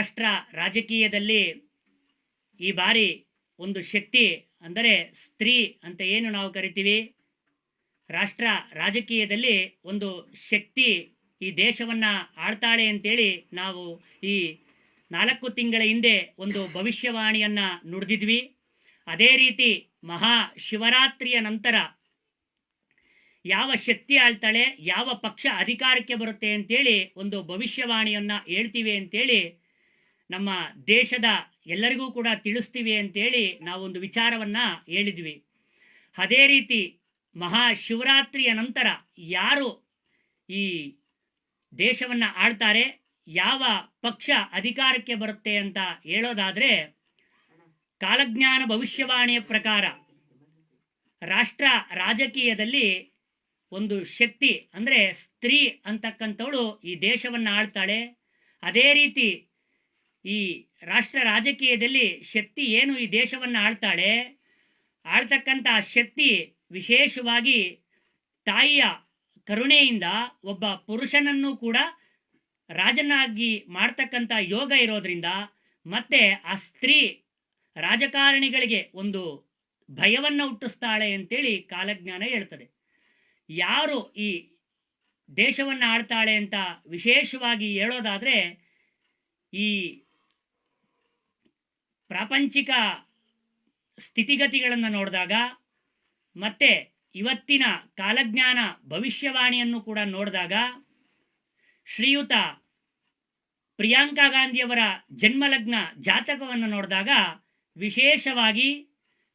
ರಾಷ್ಟ್ರ ರಾಜಕೀಯದಲ್ಲಿ ಈ ಬಾರಿ ಒಂದು ಶಕ್ತಿ ಅಂದರೆ ಸ್ತ್ರೀ ಅಂತ ಏನು ನಾವು ಕರಿತೀವಿ? ರಾಷ್ಟ್ರ ರಾಜಕೀಯದಲ್ಲಿ ಒಂದು ಶಕ್ತಿ ಈ ದೇಶವನ್ನ ಆಳ್ತಾಳೆ ಅಂತೇಳಿ ನಾವು ಈ ನಾಲ್ಕು ತಿಂಗಳ ಹಿಂದೆ ಒಂದು ಭವಿಷ್ಯವಾಣಿಯನ್ನ ನುಡಿದಿದ್ವಿ. ಅದೇ ರೀತಿ ಮಹಾ ಶಿವರಾತ್ರಿಯ ನಂತರ ಯಾವ ಶಕ್ತಿ ಆಳ್ತಾಳೆ, ಯಾವ ಪಕ್ಷ ಅಧಿಕಾರಕ್ಕೆ ಬರುತ್ತೆ ಅಂತೇಳಿ ಒಂದು ಭವಿಷ್ಯವಾಣಿಯನ್ನ ಹೇಳ್ತೀವಿ ಅಂತೇಳಿ ನಮ್ಮ ದೇಶದ ಎಲ್ಲರಿಗೂ ಕೂಡ ತಿಳಿಸ್ತೀವಿ ಅಂತೇಳಿ ನಾವೊಂದು ವಿಚಾರವನ್ನ ಹೇಳಿದ್ವಿ. ಅದೇ ರೀತಿ ಮಹಾಶಿವರಾತ್ರಿಯ ನಂತರ ಯಾರು ಈ ದೇಶವನ್ನ ಆಳ್ತಾರೆ, ಯಾವ ಪಕ್ಷ ಅಧಿಕಾರಕ್ಕೆ ಬರುತ್ತೆ ಅಂತ ಹೇಳೋದಾದ್ರೆ ಕಾಲಜ್ಞಾನ ಭವಿಷ್ಯವಾಣಿಯ ಪ್ರಕಾರ ರಾಷ್ಟ್ರ ರಾಜಕೀಯದಲ್ಲಿ ಒಂದು ಶಕ್ತಿ ಅಂದರೆ ಸ್ತ್ರೀ ಅಂತಕ್ಕಂಥವಳು ಈ ದೇಶವನ್ನ ಆಳ್ತಾಳೆ. ಅದೇ ರೀತಿ ಈ ರಾಷ್ಟ್ರ ರಾಜಕೀಯದಲ್ಲಿ ಶಕ್ತಿ ಏನು ಈ ದೇಶವನ್ನು ಆಳ್ತಾಳೆ? ಆಳ್ತಕ್ಕಂಥ ಶಕ್ತಿ ವಿಶೇಷವಾಗಿ ತಾಯಿಯ ಕರುಣೆಯಿಂದ ಒಬ್ಬ ಪುರುಷನನ್ನು ಕೂಡ ರಾಜನಾಗಿ ಮಾಡ್ತಕ್ಕಂಥ ಯೋಗ ಇರೋದ್ರಿಂದ ಮತ್ತೆ ಆ ಸ್ತ್ರೀ ರಾಜಕಾರಣಿಗಳಿಗೆ ಒಂದು ಭಯವನ್ನು ಹುಟ್ಟಿಸ್ತಾಳೆ ಅಂತೇಳಿ ಕಾಲಜ್ಞಾನ ಹೇಳ್ತದೆ. ಯಾರು ಈ ದೇಶವನ್ನು ಆಳ್ತಾಳೆ ಅಂತ ವಿಶೇಷವಾಗಿ ಹೇಳೋದಾದರೆ ಈ ಪ್ರಾಪಂಚಿಕ ಸ್ಥಿತಿಗತಿಗಳನ್ನು ನೋಡಿದಾಗ ಮತ್ತೆ ಇವತ್ತಿನ ಕಾಲಜ್ಞಾನ ಭವಿಷ್ಯವಾಣಿಯನ್ನು ಕೂಡ ನೋಡಿದಾಗ ಶ್ರೀಯುತ ಪ್ರಿಯಾಂಕಾ ಗಾಂಧಿಯವರ ಜನ್ಮಲಗ್ನ ಜಾತಕವನ್ನು ನೋಡಿದಾಗ ವಿಶೇಷವಾಗಿ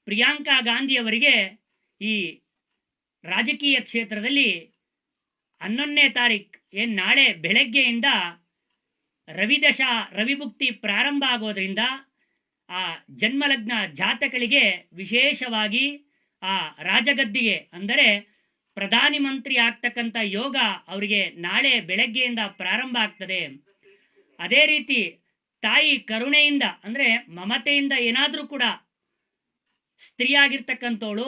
ಪ್ರಿಯಾಂಕಾ ಗಾಂಧಿಯವರಿಗೆ ಈ ರಾಜಕೀಯ ಕ್ಷೇತ್ರದಲ್ಲಿ ಹನ್ನೊಂದನೇ ತಾರೀಕು ಏನು ನಾಳೆ ಬೆಳಗ್ಗೆಯಿಂದ ರವಿದಶಾ ರವಿಭುಕ್ತಿ ಪ್ರಾರಂಭ ಆಗೋದ್ರಿಂದ ಆ ಜನ್ಮಲಗ್ನ ಜಾತಕಗಳಿಗೆ ವಿಶೇಷವಾಗಿ ಆ ರಾಜಗದ್ದಿಗೆ ಅಂದರೆ ಪ್ರಧಾನಿ ಮಂತ್ರಿ ಆಗ್ತಕ್ಕಂಥ ಯೋಗ ಅವರಿಗೆ ನಾಳೆ ಬೆಳಗ್ಗೆಯಿಂದ ಪ್ರಾರಂಭ ಆಗ್ತದೆ. ಅದೇ ರೀತಿ ತಾಯಿ ಕರುಣೆಯಿಂದ ಅಂದರೆ ಮಮತೆಯಿಂದ ಏನಾದರೂ ಕೂಡ ಸ್ತ್ರೀಯಾಗಿರ್ತಕ್ಕಂಥವಳು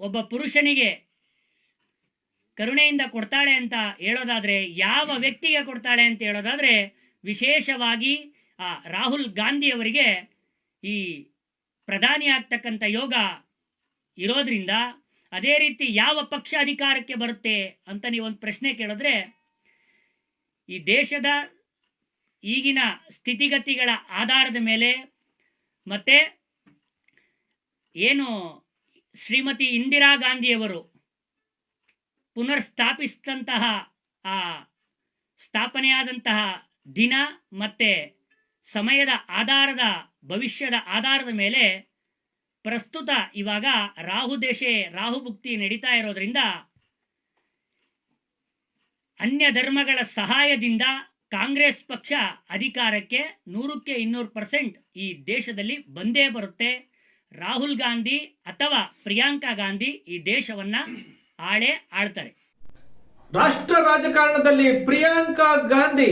ಒಬ್ಬ ಪುರುಷನಿಗೆ ಕರುಣೆಯಿಂದ ಕೊಡ್ತಾಳೆ ಅಂತ ಹೇಳೋದಾದ್ರೆ, ಯಾವ ವ್ಯಕ್ತಿಗೆ ಕೊಡ್ತಾಳೆ ಅಂತ ಹೇಳೋದಾದ್ರೆ, ವಿಶೇಷವಾಗಿ ಆ ರಾಹುಲ್ ಗಾಂಧಿ ಅವರಿಗೆ ಈ ಪ್ರಧಾನಿ ಆಗ್ತಕ್ಕಂಥ ಯೋಗ ಇರೋದ್ರಿಂದ ಅದೇ ರೀತಿ ಯಾವ ಪಕ್ಷ ಅಧಿಕಾರಕ್ಕೆ ಬರುತ್ತೆ ಅಂತ ನೀವೊಂದು ಪ್ರಶ್ನೆ ಕೇಳಿದ್ರೆ, ಈ ದೇಶದ ಈಗಿನ ಸ್ಥಿತಿಗತಿಗಳ ಆಧಾರದ ಮೇಲೆ ಮತ್ತೆ ಏನು ಶ್ರೀಮತಿ ಇಂದಿರಾ ಗಾಂಧಿಯವರು ಪುನರ್ ಸ್ಥಾಪಿಸಿದಂತಹ ಆ ಸ್ಥಾಪನೆಯಾದಂತಹ ದಿನ ಮತ್ತೆ ಸಮಯದ ಆಧಾರದ, ಭವಿಷ್ಯದ ಆಧಾರದ ಮೇಲೆ ಪ್ರಸ್ತುತ ಇವಾಗ ರಾಹು ದೇಶೆ, ರಾಹು ಭುಕ್ತಿ ನಡೀತಾ ಇರೋದ್ರಿಂದ ಅನ್ಯ ಧರ್ಮಗಳ ಸಹಾಯದಿಂದ ಕಾಂಗ್ರೆಸ್ ಪಕ್ಷ ಅಧಿಕಾರಕ್ಕೆ ನೂರಕ್ಕೆ ಇನ್ನೂರು ಪರ್ಸೆಂಟ್ ಈ ದೇಶದಲ್ಲಿ ಬಂದೇ ಬರುತ್ತೆ. ರಾಹುಲ್ ಗಾಂಧಿ ಅಥವಾ ಪ್ರಿಯಾಂಕಾ ಗಾಂಧಿ ಈ ದೇಶವನ್ನ ಆಳೆ ಆಳ್ತಾರೆ. ರಾಷ್ಟ್ರ ರಾಜಕಾರಣದಲ್ಲಿ ಪ್ರಿಯಾಂಕಾ ಗಾಂಧಿ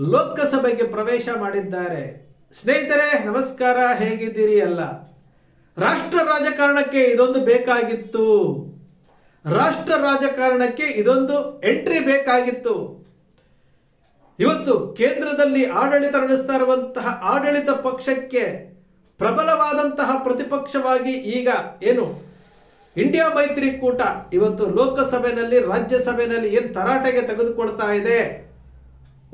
ಲೋಕಸಭೆಗೆ ಪ್ರವೇಶ ಮಾಡಿದ್ದಾರೆ. ಸ್ನೇಹಿತರೆ, ನಮಸ್ಕಾರ. ಹೇಗಿದ್ದೀರಿ ಅಲ್ಲ ರಾಷ್ಟ್ರ ರಾಜಕಾರಣಕ್ಕೆ ಇದೊಂದು ಬೇಕಾಗಿತ್ತು. ರಾಷ್ಟ್ರ ರಾಜಕಾರಣಕ್ಕೆ ಇದೊಂದು ಎಂಟ್ರಿ ಬೇಕಾಗಿತ್ತು. ಇವತ್ತು ಕೇಂದ್ರದಲ್ಲಿ ಆಡಳಿತ ನಡೆಸ್ತಾ ಇರುವಂತಹ ಆಡಳಿತ ಪಕ್ಷಕ್ಕೆ ಪ್ರಬಲವಾದಂತಹ ಪ್ರತಿಪಕ್ಷವಾಗಿ ಈಗ ಏನು? ಇಂಡಿಯಾ ಮೈತ್ರಿಕೂಟ ಇವತ್ತು ಲೋಕಸಭೆಯಲ್ಲಿ ರಾಜ್ಯಸಭೆಯಲ್ಲಿ ಏನು ತರಾಟೆಗೆ ತೆಗೆದುಕೊಳ್ತಾ ಇದೆ?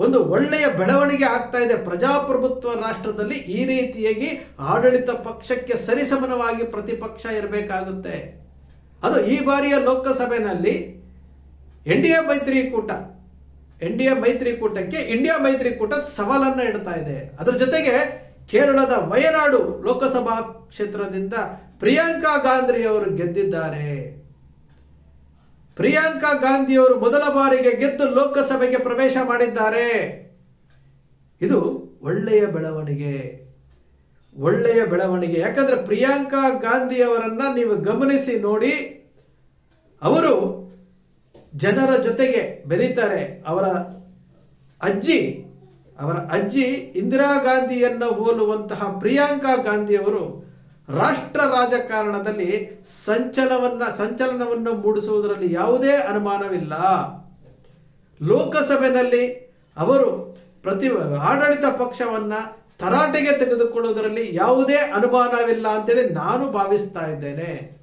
ಒಂದು ಒಳ್ಳೆಯ ಬೆಳವಣಿಗೆ ಆಗ್ತಾ ಇದೆ. ಪ್ರಜಾಪ್ರಭುತ್ವ ರಾಷ್ಟ್ರದಲ್ಲಿ ಈ ರೀತಿಯಾಗಿ ಆಡಳಿತ ಪಕ್ಷಕ್ಕೆ ಸರಿಸಮನವಾಗಿ ಪ್ರತಿಪಕ್ಷ ಇರಬೇಕಾಗುತ್ತೆ. ಅದು ಈ ಬಾರಿಯ ಲೋಕಸಭೆಯಲ್ಲಿ ಎನ್ ಡಿ ಎ ಮೈತ್ರಿಕೂಟ, ಎನ್ ಡಿ ಎ ಮೈತ್ರಿಕೂಟಕ್ಕೆ ಇಂಡಿಯಾ ಮೈತ್ರಿಕೂಟ ಸವಾಲನ್ನು ಇಡ್ತಾ ಇದೆ. ಅದರ ಜೊತೆಗೆ ಕೇರಳದ ವಯನಾಡು ಲೋಕಸಭಾ ಕ್ಷೇತ್ರದಿಂದ ಪ್ರಿಯಾಂಕಾ ಗಾಂಧಿ ಅವರು ಗೆದ್ದಿದ್ದಾರೆ. ಪ್ರಿಯಾಂಕಾ ಗಾಂಧಿಯವರು ಮೊದಲ ಬಾರಿಗೆ ಗೆದ್ದು ಲೋಕಸಭೆಗೆ ಪ್ರವೇಶ ಮಾಡಿದ್ದಾರೆ. ಇದು ಒಳ್ಳೆಯ ಬೆಳವಣಿಗೆ. ಒಳ್ಳೆಯ ಬೆಳವಣಿಗೆ. ಯಾಕಂದ್ರೆ ಪ್ರಿಯಾಂಕಾ ಗಾಂಧಿ ಅವರನ್ನ ನೀವು ಗಮನಿಸಿ ನೋಡಿ, ಅವರು ಜನರ ಜೊತೆಗೆ ಬೆರೀತಾರೆ. ಅವರ ಅಜ್ಜಿ ಅವರ ಅಜ್ಜಿ ಇಂದಿರಾ ಗಾಂಧಿಯನ್ನು ಹೋಲುವಂತಹ ಪ್ರಿಯಾಂಕಾ ಗಾಂಧಿಯವರು ರಾಷ್ಟ್ರ ರಾಜಕಾರಣದಲ್ಲಿ ಸಂಚಲನವನ್ನ ಸಂಚಲನವನ್ನು ಮೂಡಿಸುವುದರಲ್ಲಿ ಯಾವುದೇ ಅನುಮಾನವಿಲ್ಲ. ಲೋಕಸಭೆಯಲ್ಲಿ ಅವರು ಪ್ರತಿ ಆಡಳಿತ ಪಕ್ಷವನ್ನ ತರಾಟೆಗೆ ತೆಗೆದುಕೊಳ್ಳುವುದರಲ್ಲಿ ಯಾವುದೇ ಅನುಮಾನವಿಲ್ಲ ಅಂತೇಳಿ ನಾನು ಭಾವಿಸ್ತಾ ಇದ್ದೇನೆ.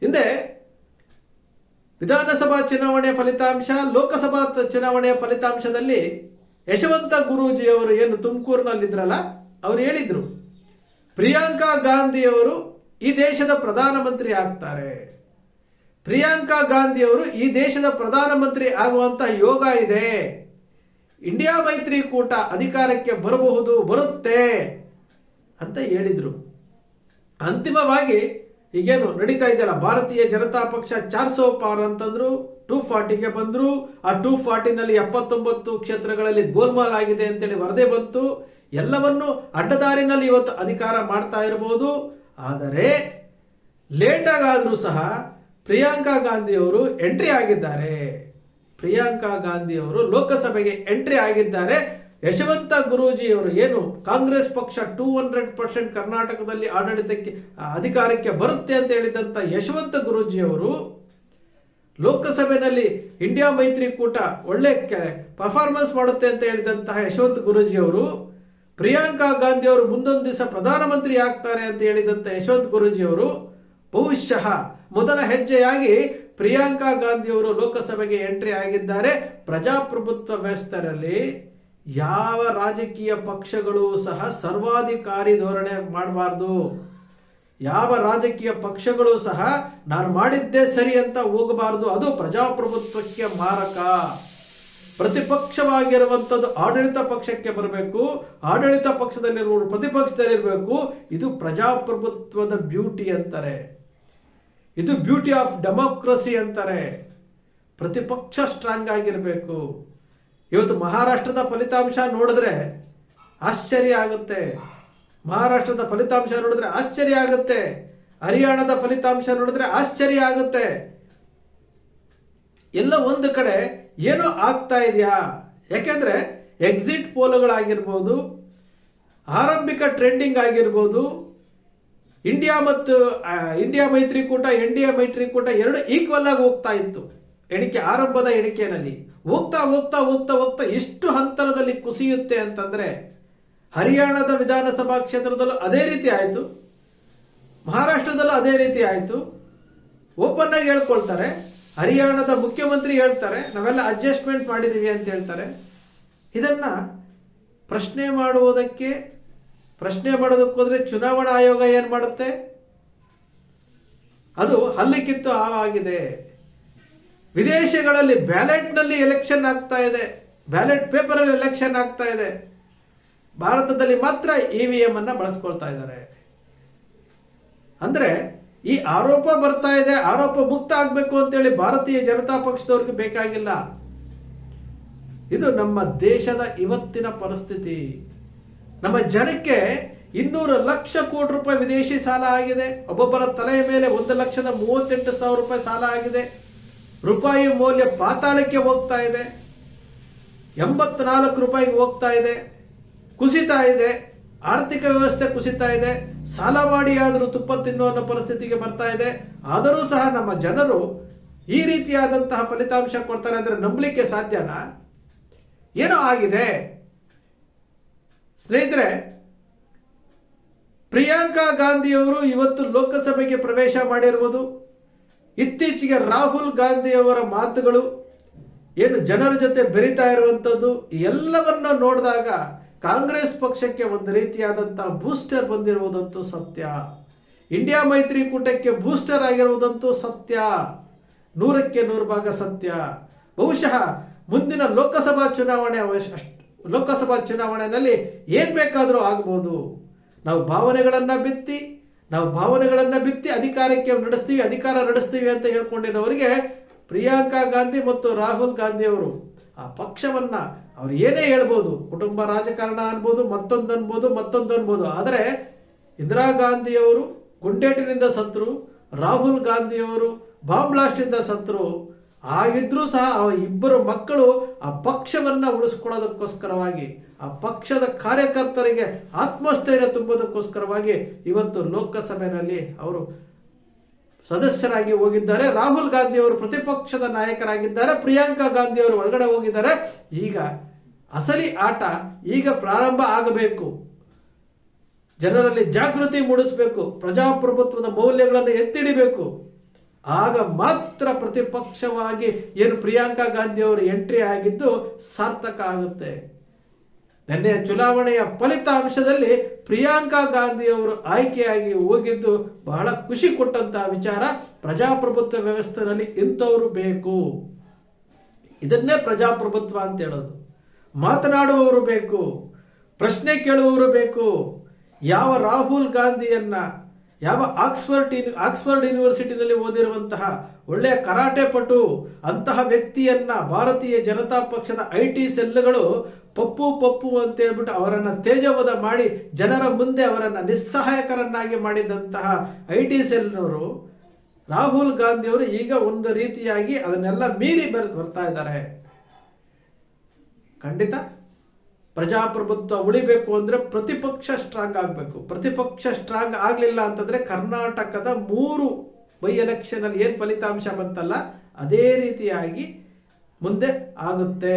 ಹಿಂದೆ ವಿಧಾನಸಭಾ ಚುನಾವಣೆಯ ಫಲಿತಾಂಶ, ಲೋಕಸಭಾ ಚುನಾವಣೆಯ ಫಲಿತಾಂಶದಲ್ಲಿ ಯಶವಂತ ಗುರೂಜಿಯವರು ಏನು ತುಮಕೂರಿನಲ್ಲಿದ್ರಲ್ಲ, ಅವರು ಹೇಳಿದ್ರು. ಪ್ರಿಯಾಂಕಾ ಗಾಂಧಿಯವರು ಈ ದೇಶದ ಪ್ರಧಾನಮಂತ್ರಿ ಆಗ್ತಾರೆ. ಪ್ರಿಯಾಂಕಾ ಗಾಂಧಿಯವರು ಈ ದೇಶದ ಪ್ರಧಾನಮಂತ್ರಿ ಆಗುವಂತ ಯೋಗ ಇದೆ. ಇಂಡಿಯಾ ಮೈತ್ರಿಕೂಟ ಅಧಿಕಾರಕ್ಕೆ ಬರಬಹುದು, ಬರುತ್ತೆ ಅಂತ ಹೇಳಿದ್ರು. ಅಂತಿಮವಾಗಿ ಈಗೇನು ನಡೀತಾ ಇದೆಯಲ್ಲ, ಭಾರತೀಯ ಜನತಾ ಪಕ್ಷ ಚಾರ್ ಸೋ ಪಾರ್ ಅಂತಂದ್ರು, ಟೂ ಫಾರ್ಟಿಗೆ ಬಂದರು. ಆ ಟೂ ಫಾರ್ಟಿನಲ್ಲಿ ಎಪ್ಪತ್ತೊಂಬತ್ತು ಕ್ಷೇತ್ರಗಳಲ್ಲಿ ಗೋಲ್ಮಾಲ್ ಆಗಿದೆ ಅಂತೇಳಿ ವರದಿ ಬಂತು. ಎಲ್ಲವನ್ನು ಅಡ್ಡದಾರಿನಲ್ಲಿ ಇವತ್ತು ಅಧಿಕಾರ ಮಾಡ್ತಾ ಇರಬಹುದು ಆದರೆ ಲೇಟಾಗಿ ಆದರೂ ಸಹ ಪ್ರಿಯಾಂಕಾ ಗಾಂಧಿಯವರು ಎಂಟ್ರಿ ಆಗಿದ್ದಾರೆ. ಪ್ರಿಯಾಂಕಾ ಗಾಂಧಿಯವರು ಲೋಕಸಭೆಗೆ ಎಂಟ್ರಿ ಆಗಿದ್ದಾರೆ. ಯಶವಂತ ಗುರೂಜಿಯವರು ಏನು ಕಾಂಗ್ರೆಸ್ ಪಕ್ಷ ಟೂ ಹಂಡ್ರೆಡ್ ಪರ್ಸೆಂಟ್ ಕರ್ನಾಟಕದಲ್ಲಿ ಆಡಳಿತಕ್ಕೆ ಅಧಿಕಾರಕ್ಕೆ ಬರುತ್ತೆ ಅಂತ ಹೇಳಿದಂತ ಯಶವಂತ ಗುರೂಜಿಯವರು ಲೋಕಸಭೆಯಲ್ಲಿ ಇಂಡಿಯಾ ಮೈತ್ರಿಕೂಟ ಒಳ್ಳೆ ಪರ್ಫಾರ್ಮೆನ್ಸ್ ಮಾಡುತ್ತೆ ಅಂತ ಹೇಳಿದಂತಹ ಯಶವಂತ ಗುರೂಜಿಯವರು ಪ್ರಿಯಾಂಕಾ ಗಾಂಧಿ ಅವರು ಮುಂದೊಂದು ದಿವಸ ಪ್ರಧಾನಮಂತ್ರಿ ಆಗ್ತಾರೆ ಅಂತ ಹೇಳಿದಂತ ಗುರೂಜಿ ಅವರು ಬಹುಶಃ ಮೊದಲ ಹೆಜ್ಜೆಯಾಗಿ ಪ್ರಿಯಾಂಕಾ ಗಾಂಧಿಯವರು ಲೋಕಸಭೆಗೆ ಎಂಟ್ರಿ ಆಗಿದ್ದಾರೆ. ಪ್ರಜಾಪ್ರಭುತ್ವ ವ್ಯವಸ್ಥೆಯಲ್ಲಿ ಯಾವ ರಾಜಕೀಯ ಪಕ್ಷಗಳು ಸಹ ಸರ್ವಾಧಿಕಾರಿ ಧೋರಣೆ ಮಾಡಬಾರ್ದು. ಯಾವ ರಾಜಕೀಯ ಪಕ್ಷಗಳು ಸಹ ನಾನು ಮಾಡಿದ್ದೇ ಸರಿ ಅಂತ ಹೋಗಬಾರದು. ಅದು ಪ್ರಜಾಪ್ರಭುತ್ವಕ್ಕೆ ಮಾರಕ. ಪ್ರತಿಪಕ್ಷವಾಗಿರುವಂಥದ್ದು ಆಡಳಿತ ಪಕ್ಷಕ್ಕೆ ಬರಬೇಕು, ಆಡಳಿತ ಪಕ್ಷದಲ್ಲಿರುವವರು ಪ್ರತಿಪಕ್ಷದಲ್ಲಿರಬೇಕು, ಇದು ಪ್ರಜಾಪ್ರಭುತ್ವದ ಬ್ಯೂಟಿ ಅಂತಾರೆ. ಇದು ಬ್ಯೂಟಿ ಆಫ್ ಡೆಮೋಕ್ರಸಿ ಅಂತಾರೆ. ಪ್ರತಿಪಕ್ಷ ಸ್ಟ್ರಾಂಗ್ ಆಗಿರಬೇಕು. ಇವತ್ತು ಮಹಾರಾಷ್ಟ್ರದ ಫಲಿತಾಂಶ ನೋಡಿದ್ರೆ ಆಶ್ಚರ್ಯ ಆಗುತ್ತೆ. ಮಹಾರಾಷ್ಟ್ರದ ಫಲಿತಾಂಶ ನೋಡಿದ್ರೆ ಆಶ್ಚರ್ಯ ಆಗುತ್ತೆ. ಹರಿಯಾಣದ ಫಲಿತಾಂಶ ನೋಡಿದ್ರೆ ಆಶ್ಚರ್ಯ ಆಗುತ್ತೆ. ಎಲ್ಲ ಒಂದು ಕಡೆ ಏನೋ ಆಗ್ತಾ ಇದೆಯಾ? ಯಾಕೆಂದ್ರೆ ಎಕ್ಸಿಟ್ ಪೋಲುಗಳಾಗಿರ್ಬೋದು ಆರಂಭಿಕ ಟ್ರೆಂಡಿಂಗ್ ಆಗಿರ್ಬೋದು ಇಂಡಿಯಾ ಮತ್ತು ಇಂಡಿಯಾ ಮೈತ್ರಿಕೂಟ ಇಂಡಿಯಾ ಮೈತ್ರಿಕೂಟ ಎರಡು ಈಕ್ವಲ್ ಆಗಿ ಹೋಗ್ತಾ ಇತ್ತು. ಎಣಿಕೆ, ಆರಂಭದ ಎಣಿಕೆಯಲ್ಲಿ. ಹೋಗ್ತಾ ಹೋಗ್ತಾ ಹೋಗ್ತಾ ಹೋಗ್ತಾ ಎಷ್ಟು ಹಂತರದಲ್ಲಿ ಕುಸಿಯುತ್ತೆ ಅಂತಂದ್ರೆ, ಹರಿಯಾಣದ ವಿಧಾನಸಭಾ ಕ್ಷೇತ್ರದಲ್ಲೂ ಅದೇ ರೀತಿ ಆಯಿತು. ಮಹಾರಾಷ್ಟ್ರದಲ್ಲೂ ಅದೇ ರೀತಿ ಆಯಿತು. ಓಪನ್ ಆಗಿ ಹೇಳ್ಕೊಳ್ತಾರೆ. ಹರಿಯಾಣದ ಮುಖ್ಯಮಂತ್ರಿ ಹೇಳ್ತಾರೆ, ನಾವೆಲ್ಲ ಅಡ್ಜಸ್ಟ್ಮೆಂಟ್ ಮಾಡಿದೀವಿ ಅಂತ ಹೇಳ್ತಾರೆ. ಇದನ್ನ ಪ್ರಶ್ನೆ ಮಾಡುವುದಕ್ಕೆ, ಪ್ರಶ್ನೆ ಮಾಡೋದಕ್ಕೋದ್ರೆ ಚುನಾವಣಾ ಆಯೋಗ ಏನ್ ಮಾಡುತ್ತೆ? ಅದು ಹಲ್ಲಿಕ್ಕಿತ್ತು ಆಗಿದೆ ವಿದೇಶಗಳಲ್ಲಿ ಬ್ಯಾಲೆಟ್ನಲ್ಲಿ ಎಲೆಕ್ಷನ್ ಆಗ್ತಾ ಇದೆ. ಬ್ಯಾಲೆಟ್ ಪೇಪರಲ್ಲಿ ಎಲೆಕ್ಷನ್ ಆಗ್ತಾ ಇದೆ. ಭಾರತದಲ್ಲಿ ಮಾತ್ರ ಇ ವಿ ಎಂ ಅನ್ನ ಬಳಸ್ಕೊಳ್ತಾ ಇದ್ದಾರೆ. ಅಂದ್ರೆ ಈ ಆರೋಪ ಬರ್ತಾ ಇದೆ, ಆರೋಪ ಮುಕ್ತ ಆಗಬೇಕು ಅಂತೇಳಿ ಭಾರತೀಯ ಜನತಾ ಪಕ್ಷದವ್ರಿಗೆ ಬೇಕಾಗಿಲ್ಲ. ಇದು ನಮ್ಮ ದೇಶದ ಇವತ್ತಿನ ಪರಿಸ್ಥಿತಿ. ನಮ್ಮ ಜನಕ್ಕೆ ಇನ್ನೂರು ಲಕ್ಷ ಕೋಟಿ ರೂಪಾಯಿ ವಿದೇಶಿ ಸಾಲ ಆಗಿದೆ. ಒಬ್ಬೊಬ್ಬರ ತಲೆಯ ಮೇಲೆ ಒಂದು ಲಕ್ಷದ ಮೂವತ್ತೆಂಟು ಸಾವಿರ ರೂಪಾಯಿ ಸಾಲ ಆಗಿದೆ. ರೂಪಾಯಿ ಮೌಲ್ಯ ಪಾತಾಳಕ್ಕೆ ಹೋಗ್ತಾ ಇದೆ. ಎಂಬತ್ನಾಲ್ಕು ರೂಪಾಯಿಗೆ ಹೋಗ್ತಾ ಇದೆ. ಕುಸಿತಾ ಇದೆ. ಆರ್ಥಿಕ ವ್ಯವಸ್ಥೆ ಕುಸಿತಾ ಇದೆ, ಸಾಲ ಮಾಡಿ ಆದರೂ ತುಪ್ಪ ತಿನ್ನುವ ಪರಿಸ್ಥಿತಿಗೆ ಬರ್ತಾ ಇದೆ. ಆದರೂ ಸಹ ನಮ್ಮ ಜನರು ಈ ರೀತಿಯಾದಂತಹ ಫಲಿತಾಂಶ ಕೊಡ್ತಾರೆ ಅಂದ್ರೆ ನಂಬಲಿಕ್ಕೆ ಸಾಧ್ಯನಾ? ಏನೋ ಆಗಿದೆ. ಸ್ನೇಹಿತರೆ, ಪ್ರಿಯಾಂಕಾ ಗಾಂಧಿಯವರು ಇವತ್ತು ಲೋಕಸಭೆಗೆ ಪ್ರವೇಶ ಮಾಡಿರುವುದು. ಇತ್ತೀಚೆಗೆ ರಾಹುಲ್ ಗಾಂಧಿಯವರ ಮಾತುಗಳು, ಏನು ಜನರ ಜೊತೆ ಬೆರಿತಾ ಇರುವಂಥದ್ದು ಎಲ್ಲವನ್ನ ನೋಡಿದಾಗ ಕಾಂಗ್ರೆಸ್ ಪಕ್ಷಕ್ಕೆ ಒಂದು ರೀತಿಯಾದಂಥ ಬೂಸ್ಟರ್ ಬಂದಿರುವುದಂತೂ ಸತ್ಯ. ಇಂಡಿಯಾ ಮೈತ್ರಿಕೂಟಕ್ಕೆ ಬೂಸ್ಟರ್ ಆಗಿರುವುದಂತೂ ಸತ್ಯ. ನೂರಕ್ಕೆ ನೂರು ಭಾಗ ಸತ್ಯ. ಬಹುಶಃ ಮುಂದಿನ ಲೋಕಸಭಾ ಚುನಾವಣೆ ಲೋಕಸಭಾ ಚುನಾವಣೆಯಲ್ಲಿ ಏನ್ ಬೇಕಾದರೂ ಆಗ್ಬೋದು. ನಾವು ಭಾವನೆಗಳನ್ನ ಬಿತ್ತಿ, ನಾವು ಭಾವನೆಗಳನ್ನ ಬಿತ್ತಿ ಅಧಿಕಾರಕ್ಕೆ ನಡೆಸ್ತೀವಿ, ಅಧಿಕಾರ ನಡೆಸ್ತೀವಿ ಅಂತ ಹೇಳ್ಕೊಂಡಿರೋರಿಗೆ ಪ್ರಿಯಾಂಕಾ ಗಾಂಧಿ ಮತ್ತು ರಾಹುಲ್ ಗಾಂಧಿ ಅವರು ಆ ಪಕ್ಷವನ್ನ ಅವ್ರು ಏನೇ ಹೇಳ್ಬೋದು, ಕುಟುಂಬ ರಾಜಕಾರಣ ಅನ್ಬೋದು, ಮತ್ತೊಂದು ಅನ್ಬೋದು ಮತ್ತೊಂದು ಅನ್ಬೋದು. ಆದರೆ ಇಂದಿರಾ ಗಾಂಧಿಯವರು ಗುಂಡೇಟಿನಿಂದ ಸತ್ರು, ರಾಹುಲ್ ಗಾಂಧಿಯವರು ಬಾಂಬ್ ಬ್ಲಾಸ್ಟಿಂದ ಸತ್ರು, ಆಗಿದ್ರೂ ಸಹ ಆ ಇಬ್ಬರು ಮಕ್ಕಳು ಆ ಪಕ್ಷವನ್ನ ಉಳಿಸ್ಕೊಳ್ಳೋದಕ್ಕೋಸ್ಕರವಾಗಿ, ಆ ಪಕ್ಷದ ಕಾರ್ಯಕರ್ತರಿಗೆ ಆತ್ಮಸ್ಥೈರ್ಯ ತುಂಬೋದಕ್ಕೋಸ್ಕರವಾಗಿ ಇವತ್ತು ಲೋಕಸಭೆಯಲ್ಲಿ ಅವರು ಸದಸ್ಯರಾಗಿ ಹೋಗಿದ್ದಾರೆ. ರಾಹುಲ್ ಗಾಂಧಿ ಅವರು ಪ್ರತಿಪಕ್ಷದ ನಾಯಕರಾಗಿದ್ದಾರೆ. ಪ್ರಿಯಾಂಕಾ ಗಾಂಧಿ ಅವರು ಒಳಗಡೆ ಹೋಗಿದ್ದಾರೆ. ಈಗ ಅಸಲಿ ಆಟ ಈಗ ಪ್ರಾರಂಭ ಆಗಬೇಕು. ಜನರಲ್ಲಿ ಜಾಗೃತಿ ಮೂಡಿಸಬೇಕು. ಪ್ರಜಾಪ್ರಭುತ್ವದ ಮೌಲ್ಯಗಳನ್ನು ಎತ್ತಿಡಿಬೇಕು. ಆಗ ಮಾತ್ರ ಪ್ರತಿಪಕ್ಷವಾಗಿ ಏನು ಪ್ರಿಯಾಂಕಾ ಗಾಂಧಿ ಅವರು ಎಂಟ್ರಿ ಆಗಿದ್ದು ಸಾರ್ಥಕ ಆಗುತ್ತೆ. ನಿನ್ನೆಯ ಚುನಾವಣೆಯ ಫಲಿತಾಂಶದಲ್ಲಿ ಪ್ರಿಯಾಂಕಾ ಗಾಂಧಿ ಅವರು ಆಯ್ಕೆಯಾಗಿ ಹೋಗಿದ್ದು ಬಹಳ ಖುಷಿ ಕೊಟ್ಟಂತಹ ವಿಚಾರ ಪ್ರಜಾಪ್ರಭುತ್ವ ವ್ಯವಸ್ಥೆಯಲ್ಲಿ ಇಂಥವರು ಬೇಕು. ಇದನ್ನೇ ಪ್ರಜಾಪ್ರಭುತ್ವ ಅಂತ ಹೇಳೋದು. ಮಾತನಾಡುವವರು ಬೇಕು. ಪ್ರಶ್ನೆ ಕೇಳುವವರು ಬೇಕು. ಯಾವ ರಾಹುಲ್ ಗಾಂಧಿಯನ್ನ, ಯಾವ ಆಕ್ಸ್ಫರ್ಡ್ ಆಕ್ಸ್ಫರ್ಡ್ ಯೂನಿವರ್ಸಿಟಿನಲ್ಲಿ ಓದಿರುವಂತಹ ಒಳ್ಳೆಯ ಕರಾಟೆ ಪಟು ಅಂತಹ ವ್ಯಕ್ತಿಯನ್ನ ಭಾರತೀಯ ಜನತಾ ಪಕ್ಷದ ಐ ಟಿ ಸೆಲ್ಗಳು ಪಪ್ಪು ಪಪ್ಪು ಅಂತ ಹೇಳ್ಬಿಟ್ಟು ಅವರನ್ನ ತೇಜವದ ಮಾಡಿ ಜನರ ಮುಂದೆ ಅವರನ್ನ ನಿಸ್ಸಹಾಯಕರನ್ನಾಗಿ ಮಾಡಿದಂತಹ ಐ ಟಿ ಸೆಲ್ನವರು ರಾಹುಲ್ ಗಾಂಧಿಯವರು ಈಗ ಒಂದು ರೀತಿಯಾಗಿ ಅದನ್ನೆಲ್ಲ ಮೀರಿ ಬರ್, ಬರ್ತಾ ಇದ್ದಾರೆ. ಖಂಡಿತ ಪ್ರಜಾಪ್ರಭುತ್ವ ಉಳಿಬೇಕು ಅಂದ್ರೆ ಪ್ರತಿಪಕ್ಷ ಸ್ಟ್ರಾಂಗ್ ಆಗಬೇಕು. ಪ್ರತಿಪಕ್ಷ ಸ್ಟ್ರಾಂಗ್ ಆಗಲಿಲ್ಲ ಅಂತಂದ್ರೆ ಕರ್ನಾಟಕದ ಮೂರು ಬೈ ಎಲೆಕ್ಷನ್ ಅಲ್ಲಿ ಏನು ಫಲಿತಾಂಶ ಬಂತಲ್ಲ, ಅದೇ ರೀತಿಯಾಗಿ ಮುಂದೆ ಆಗುತ್ತೆ.